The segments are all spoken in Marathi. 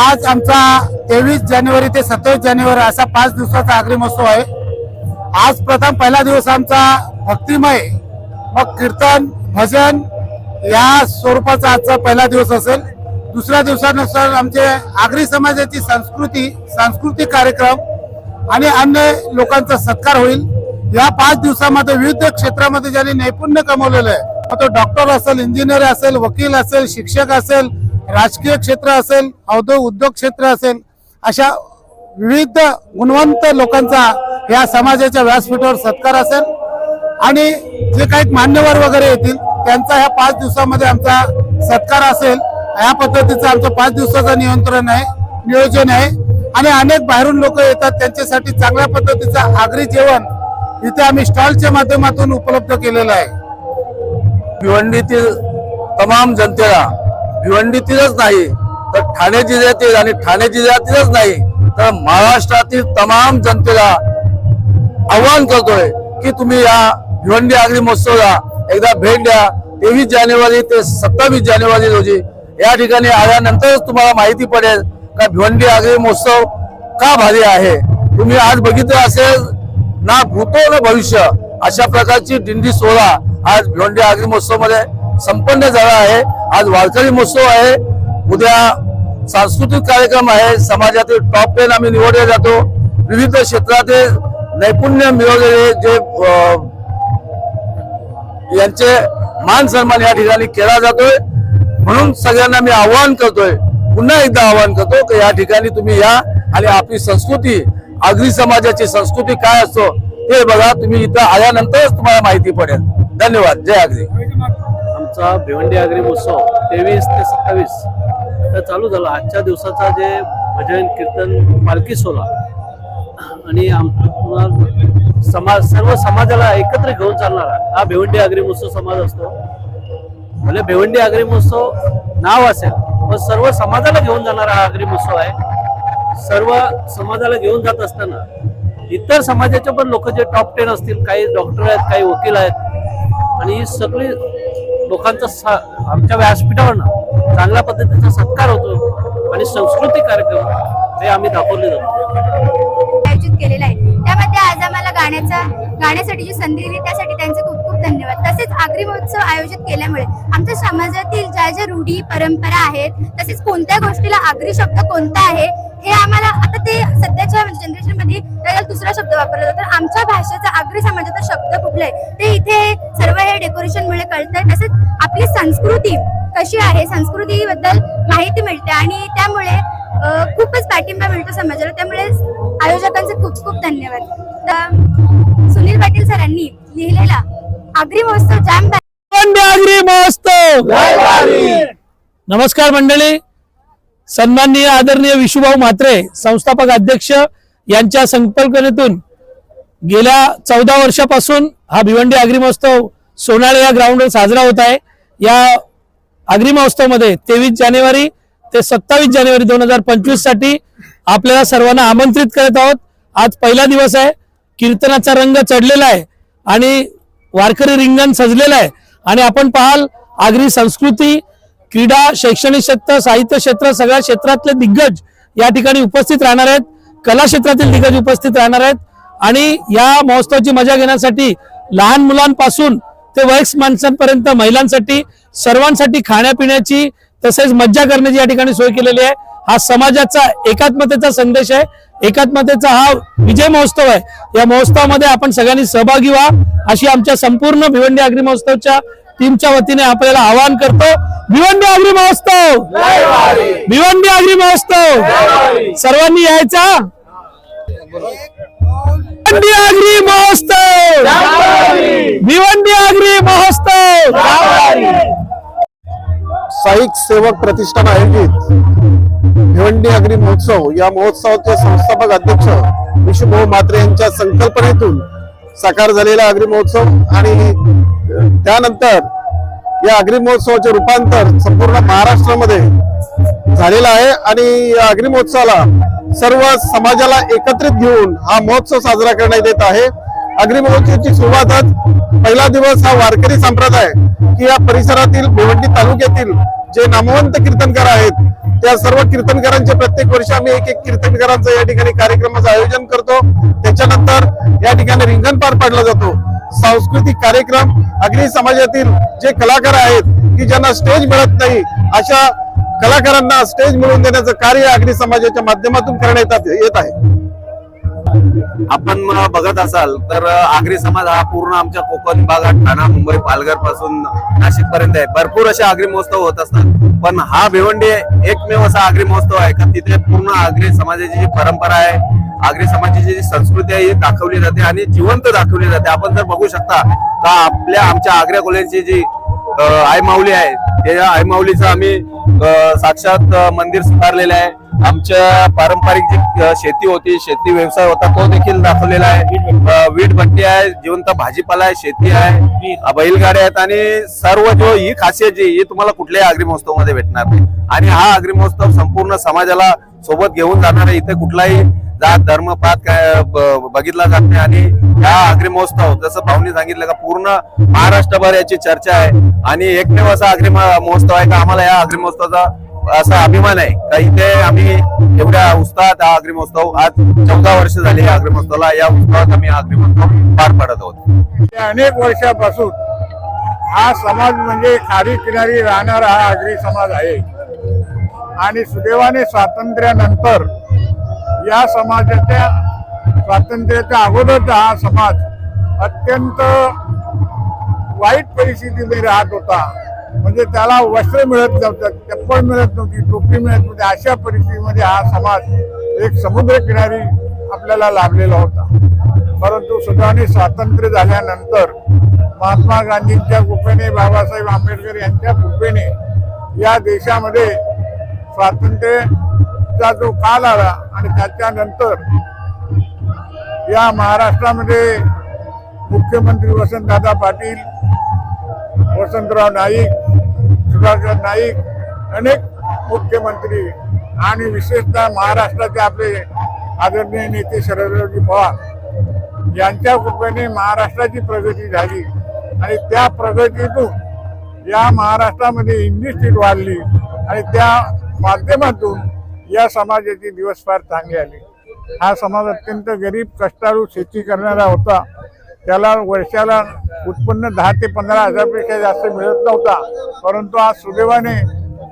आज आमचा तेवीस जानेवारी ते सत्तावीस जानेवारी असा पाच दिवसाचा आगरी महोत्सव आहे. आज प्रथम पहिला दिवस आमचा भक्तिमय मग कीर्तन भजन या स्वरूपाचा आजचा पहिला दिवस असेल. दुसऱ्या दिवसानुसार आमचे आगरी समाजाची संस्कृती सांस्कृतिक कार्यक्रम आणि अन्य लोकांचा सत्कार होईल. या पाच दिवसामध्ये विविध क्षेत्रामध्ये ज्यांनी नैपुण्य कमवलेलं आहे मग तो डॉक्टर असेल इंजिनियर असेल वकील असेल शिक्षक असेल राजकीय क्षेत्र असेल औद्योग उद्योग क्षेत्र असेल अशा विविध गुणवंत लोकांचा या समाजाच्या व्यासपीठावर सत्कार असेल. आणि जे काही मान्यवर वगैरे येतील त्यांचा ह्या पाच दिवसामध्ये आमचा सत्कार असेल. या पद्धतीचं आमचं पाच दिवसाचं नियंत्रण आहे नियोजन आहे. आणि अनेक बाहेरून लोक येतात त्यांच्यासाठी चांगल्या पद्धतीचं आगरी जेवण इथे आम्ही स्टॉलच्या माध्यमातून उपलब्ध केलेलं आहे. भिवंडीतील तमाम जनतेला भिवंडीतीलच नाही तर ठाणे जिल्ह्यातील आणि ठाणे जिल्ह्यातीलच नाही तर महाराष्ट्रातील तमाम जनतेला आव्हान करतोय की तुम्ही या भिवंडी आगरी महोत्सवला एकदा भेट द्या. तेवीस जानेवारी ते सत्तावीस जानेवारी रोजी या ठिकाणी आल्यानंतरच तुम्हाला माहिती पडेल का भिवंडी आगरी महोत्सव का भारी आहे. तुम्ही आज बघितलं असेल ना भूतो ना भविष्य अशा प्रकारची दिंडी सोहळा आज भिवंडी आगरी महोत्सवमध्ये संपन्न झाला आहे. आज वारकरी महोत्सव आहे. उद्या सांस्कृतिक कार्यक्रम आहे. समाजातील टॉप टेन आम्ही निवडले जातो. विविध क्षेत्रातील नैपुण्य मिळवलेले जे यांचे मान सन्मान या ठिकाणी केला जातोय. म्हणून सगळ्यांना मी आवाहन करतोय. पुन्हा एकदा आवाहन करतो की या ठिकाणी तुम्ही या आणि आपली संस्कृती आगरी समाजाची संस्कृती काय असतो ते बघा. तुम्ही इथं आल्यानंतरच तुम्हाला माहिती पडेल. धन्यवाद. जय आगरी. आमचा भिवंडी आगरी महोत्सव तेवीस ते सत्तावीस तर चालू झाला. आजच्या दिवसाचा जे भजन कीर्तन पालखी सोहळा आणि आम- समाज सर्व समाजाला एकत्र घेऊन चालणारा हा भिवंडी आगरी महोत्सव समाज असतो. म्हणजे भिवंडी आगरी महोत्सव नाव असेल पण सर्व समाजाला घेऊन जाणारा हा आगरी महोत्सव आहे. सर्व समाजाला घेऊन जात असताना इतर समाजाचे पण लोक जे टॉप टेन असतील काही डॉक्टर आहेत काही वकील आहेत आणि ही सगळी लोकांचा सा आमच्या व्यासपीठावर चांगल्या पद्धतीचा सत्कार होतो आणि सांस्कृतिक कार्यक्रम ते आम्ही दाखवले जातो. आयोजित केलेला आहे. त्यामध्ये आज आम्हाला गाण्याचा गाण्यासाठी जी संधी दिली त्यासाठी त्यांचे खूप खूप धन्यवाद. तसेच आगरी महोत्सव आयोजित केल्यामुळे आमच्या समाजातील ज्या ज्या रूढी परंपरा आहेत तसेच कोणत्या गोष्टीला आगरी शब्द कोणता आहे हे आम्हाला आता ते सध्याच्या जनरेशनमध्ये त्याला दुसरा शब्द वापरला जातो. तर आमच्या भाषेचा आगरी समाजाचा शब्द कुठला आहे ते इथे सर्व हे डेकोरेशन मुळे कळतंय. तसेच आपली संस्कृती कशी आहे संस्कृतीबद्दल माहिती मिळते आणि त्यामुळे खूपच पाठिंबा मिळतो समाजाला. त्यामुळे आयोजकांचे खूप खूप धन्यवाद. सुनील पाटील सरांनी लिहिलेला आगरी महोत्सव जाम आगरी महोत्सव! नमस्कार मंडळी. सन्माननीय आदरणीय विशुभाऊ म्हात्रे संस्थापक अध्यक्ष यांच्या संकल्पनेतून गेल्या चौदा वर्षापासून हा भिवंडी आगरी महोत्सव सोनाळे या ग्राउंडवर साजरा होत आहे. या आगरी महोत्सवमध्ये तेवीस जानेवारी ते सत्तावीस जानेवारी दोन हजार पंचवीससाठी आपल्याला सर्वांना आमंत्रित करत आहोत. आज पहिला दिवस आहे. कीर्तनाचा रंग चढलेला आहे आणि वारकरी रिंगण सजलेलं आहे. आणि आपण पाहाल आगरी संस्कृती क्रीडा शैक्षणिक क्षेत्र साहित्य क्षेत्र सगळ्या क्षेत्रातले दिग्गज या ठिकाणी उपस्थित राहणार आहेत. कला क्षेत्रातील दिग्गज उपस्थित राहणार आहेत. आणि या महोत्सवाची मजा घेण्यासाठी लहान मुलांपासून ते वयस्क माणसांपर्यंत महिलांसाठी सर्वांसाठी खाण्यापिण्याची तसेच मज्जा करण्याची या ठिकाणी सोय केलेली आहे. हा समाजाचा एकात्मतेचा संदेश आहे. एकात्मतेचा हा विजय महोत्सव आहे. या महोत्सवामध्ये आपण सगळ्यांनी सहभागी व्हा. अशी आमच्या संपूर्ण भिवंडी आगरी महोत्सवच्या टीमच्या वतीने आपल्याला आवाहन करतो. भिवंडी आगरी महोत्सव! भिवंडी आगरी महोत्सव! सर्वांनी यायचा? भिवंडी आगरी महोत्सव! भिवंडी आगरी महोत्सव! साईक सेवक प्रतिष्ठान आयोजित. भिवंडी अग्री महोत्सव या महोत्सवाचे संस्थापक अध्यक्ष विष्णुभाऊ म्हात्रे यांच्या संकल्पनेतून साकार झालेला अग्री महोत्सव आणि त्यानंतर या अग्री महोत्सवाचे रूपांतर संपूर्ण महाराष्ट्रामध्ये झालेलं आहे आणि या अग्री महोत्सवाला सर्व समाजाला एकत्रित घेऊन हा महोत्सव साजरा करण्यात येत आहे. अग्री महोत्सवाची सुरुवातच पहिला दिवस हा वारकरी संप्रदाय की या परिसरातील भिवंडी तालुक्यातील जे नामवंत कीर्तनकार आहेत त्या सर्व कीर्तनकारांचे प्रत्येक वर्षी आम्ही एक एक कीर्तनकारांचं या ठिकाणी कार्यक्रमाचं आयोजन करतो. त्याच्यानंतर या ठिकाणी रिंगण पार पाडला जातो. सांस्कृतिक कार्यक्रम अग्नी समाजातील जे कलाकार आहेत की ज्यांना स्टेज मिळत नाही अशा कलाकारांना स्टेज मिळवून देण्याचं कार्य अग्नी समाजाच्या माध्यमातून करण्यात येत आहे. आपण बघत असाल तर आगरी समाज हा पूर्ण आमच्या कोकण भागात ठाणा मुंबई पालघरपासून नाशिक पर्यंत आहे. भरपूर असे आगरी महोत्सव होत असतात. पण हा भिवंडी एकमेव असा आगरी महोत्सव आहे का? तिथे पूर्ण आगरी समाजाची जी परंपरा आहे आगरी समाजाची जी संस्कृती आहे ही दाखवली जाते आणि जिवंत दाखवली जाते. आपण जर बघू शकता का आपल्या आमच्या आग्र्या कोल्यांची जी आईमाऊली आई आहे त्या आईमाऊलीचं आम्ही साक्षात मंदिर स्वीकारलेलं आहे. आमच्या पारंपरिक जी शेती होती शेती व्यवसाय होता तो देखील दाखवलेला आहे. वीट भट्टी आहे जिवंत भाजीपाला आहे शेती आहे बैलगाड्या आहेत आणि सर्व जो ही खासियत जी ही तुम्हाला कुठल्याही आगरी महोत्सवमध्ये भेटणार नाही. आणि हा आगरी महोत्सव संपूर्ण समाजाला सोबत घेऊन जाणार आहे. इथे कुठलाही जात धर्म पात काय बघितला जात नाही. आणि हा आगरी महोत्सव जसं भाऊनी सांगितलं का पूर्ण महाराष्ट्रभर याची चर्चा आहे. आणि एकमेव असा आगरी महोत्सव आहे का आम्हाला या आगरी महोत्सवाचा असा अभिमान आहे. का इथे आम्ही एवढ्या उत्साहात हा अग्रिमोत्सव आज चौदा वर्ष झाली या अग्रिमोत्सवाला या उत्सवात आम्ही अग्रिमोत्सव पार पाडत आहोत. अनेक वर्षापासून हा समाज म्हणजे खाडी किनारी राहणारा हा आगरी समाज आहे. आणि सुदैवाने स्वातंत्र्यानंतर या समाजाच्या स्वातंत्र्याच्या अगोदरचा हा समाज अत्यंत वाईट परिस्थितीमध्ये राहत होता. म्हणजे त्याला वस्त्र मिळत नव्हतं चप्पल मिळत नव्हती टोपी मिळत नव्हती. अशा परिस्थितीमध्ये हा समाज एक समुद्र किनारी आपल्याला लाभलेला होता. परंतु सुदैवाने स्वातंत्र्य झाल्यानंतर महात्मा गांधींच्या कृपेने बाबासाहेब आंबेडकर यांच्या कृपेने या देशामध्ये स्वातंत्र्याचा जो काल आला आणि त्याच्यानंतर या महाराष्ट्रामध्ये मुख्यमंत्री वसंतदादा पाटील वसंतराव नाईक सुधाकर नाईक अनेक मुख्यमंत्री आणि विशेषतः महाराष्ट्राचे आपले आदरणीय नेते शरदरावजी पवार यांच्या कृपेने महाराष्ट्राची प्रगती झाली. आणि त्या प्रगतीतून या महाराष्ट्रामध्ये इंडस्ट्री वाढली आणि त्या माध्यमातून या समाजाची दिवस फार चांगली आले. हा समाज अत्यंत गरीब कष्टाळू शेती करणारा होता. त्याला वर्षाला उत्पन्न दहा ते पंधरा हजारपेक्षा जास्त मिळत नव्हता. परंतु आज सुदैवाने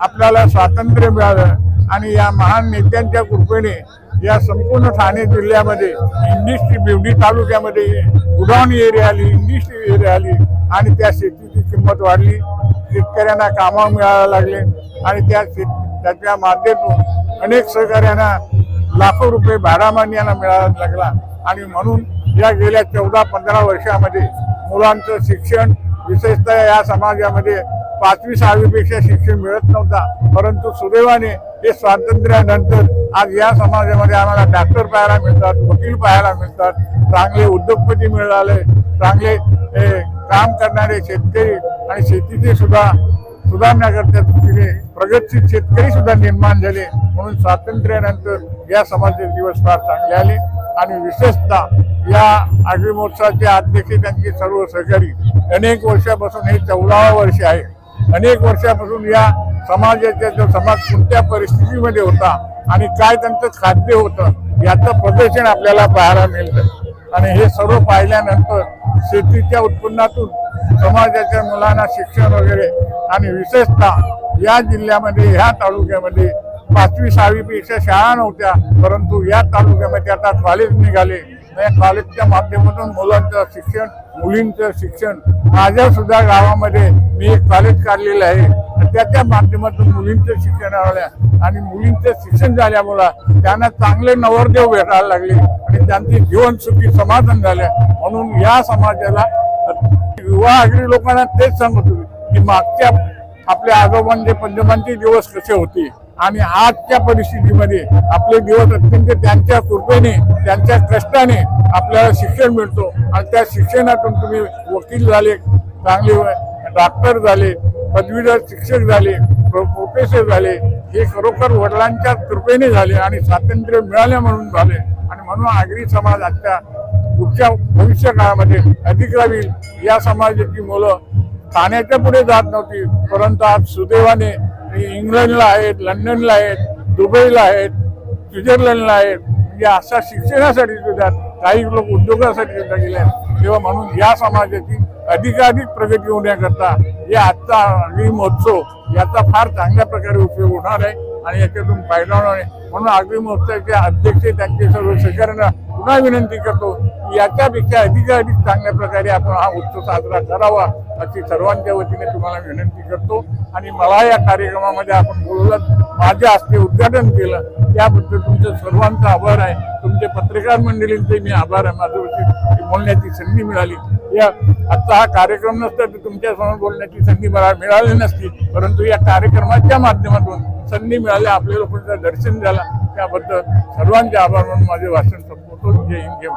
आपल्याला स्वातंत्र्य मिळालं आणि या महान नेत्यांच्या कृपेने या संपूर्ण ठाणे जिल्ह्यामध्ये इंडस्ट्री बिवडी तालुक्यामध्ये गुडाऊन एरिया आली इंडस्ट्री एरिया आली आणि त्या शेतीची किंमत वाढली. शेतकऱ्यांना कामं मिळायला लागले आणि त्या शेत त्याच्या माध्यमातून अनेक सहकार्यांना लाखो रुपये भाडामान्यांना मिळायला लागला. आणि म्हणून या गेल्या चौदा पंधरा वर्षामध्ये मुलांचं शिक्षण विशेषतः या समाजामध्ये पाचवी सहावीपेक्षा शिक्षण मिळत नव्हता. परंतु सुदैवाने हे स्वातंत्र्यानंतर आज या समाजामध्ये आम्हाला डॉक्टर पाहायला मिळतात वकील पाहायला मिळतात चांगले उद्योगपती मिळाले चांगले काम करणारे शेतकरी आणि शेतीचे सुद्धा सुधारण्याकरता तिने प्रगतशील शेतकरी सुद्धा निर्माण झाले म्हणून स्वातंत्र्यानंतर या समाजाचे दिवस फार चांगले आले. आणि विशेषतः या आगरी महोत्सवाचे अध्यक्ष त्यांचे सर्व सहकारी अनेक वर्षापासून हे चौदावा वर्ष आहे. अनेक वर्षापासून या समाजाचा जो समाज कोणत्या परिस्थितीमध्ये होता आणि काय त्यांचं खाद्य होतं याचं प्रदर्शन आपल्याला पाहायला मिळतं. आणि हे सर्व पाहिल्यानंतर शेतीच्या उत्पन्नातून समाजाच्या मुलांना शिक्षण वगैरे आणि विशेषतः या जिल्ह्यामध्ये ह्या तालुक्यामध्ये पाचवी सहावीपेक्षा शाळा नव्हत्या परंतु या तालुक्यामध्ये आता कॉलेज निघाले. या कॉलेजच्या माध्यमातून मुलांचं शिक्षण मुलींचं शिक्षण माझ्या सुद्धा गावामध्ये मी एक कॉलेज काढलेलं आहे. त्याच्या माध्यमातून मुलींचं शिक्षण आल्या आणि मुलींचं शिक्षण झाल्यामुळं त्यांना चांगले नवरदेव भेटायला लागले आणि त्यांचे जीवन सुखी समाधान झाले. म्हणून या समाजाला युवा आगरी लोकांना तेच सांगत होते की मागच्या आपल्या आजोबांचे म्हणजे पंजोबांचे दिवस कसे होते? आणि आजच्या परिस्थितीमध्ये आपले दिवस अत्यंत त्यांच्या कृपेने त्यांच्या कष्टाने आपल्याला शिक्षण मिळतो. आणि त्या शिक्षणातून तुम्ही वकील झाले चांगले डॉक्टर झाले पदवीधर शिक्षक झाले प्रो- प्रोफेसर झाले. हे खरोखर वडिलांच्या कृपेने झाले आणि स्वातंत्र्य मिळाले म्हणून झाले. आणि म्हणून आगरी समाज आजच्या पुढच्या भविष्य काळामध्ये अधिक राहील. या समाजाची मुलं ठाण्याच्या पुढे जात नव्हती. परंतु आज सुदैवाने इंग्लंडला आहेत लंडनला आहेत दुबईला आहेत स्वित्झर्लंडला आहेत. म्हणजे अशा शिक्षणासाठी सुद्धा काही लोक उद्योगासाठी सुद्धा गेले आहेत. तेव्हा म्हणून या समाजाची अधिकाधिक प्रगती होण्याकरता या आजचा अग्नी महोत्सव याचा फार चांगल्या प्रकारे उपयोग होणार आहे आणि याच्यातून फायदा होणार आहे. म्हणून अग्नी महोत्सवाचे अध्यक्ष त्यांचे सर्व सहकार्यांना पुन्हा विनंती करतो याच्यापेक्षा अधिकाधिक चांगल्या प्रकारे आपण हा उत्सव साजरा करावा अशी सर्वांच्या वतीने तुम्हाला विनंती करतो. आणि मला या कार्यक्रमामध्ये आपण बोलवलं माझ्या हस्ते उद्घाटन केलं त्याबद्दल तुमचं सर्वांचा आभार आहे. तुमचे पत्रकार मंडळींचे मी आभार आहे. माझ्यावरती बोलण्याची संधी मिळाली. या आजचा हा कार्यक्रम नसता तर तुमच्यासमोर बोलण्याची संधी मला मिळाली नसती. परंतु या कार्यक्रमाच्या माध्यमातून संधी मिळाली. आपल्या लोकांचं दर्शन झालं. त्याबद्दल सर्वांचे आभार म्हणून माझे भाषण संपवतो. जय हिंद जय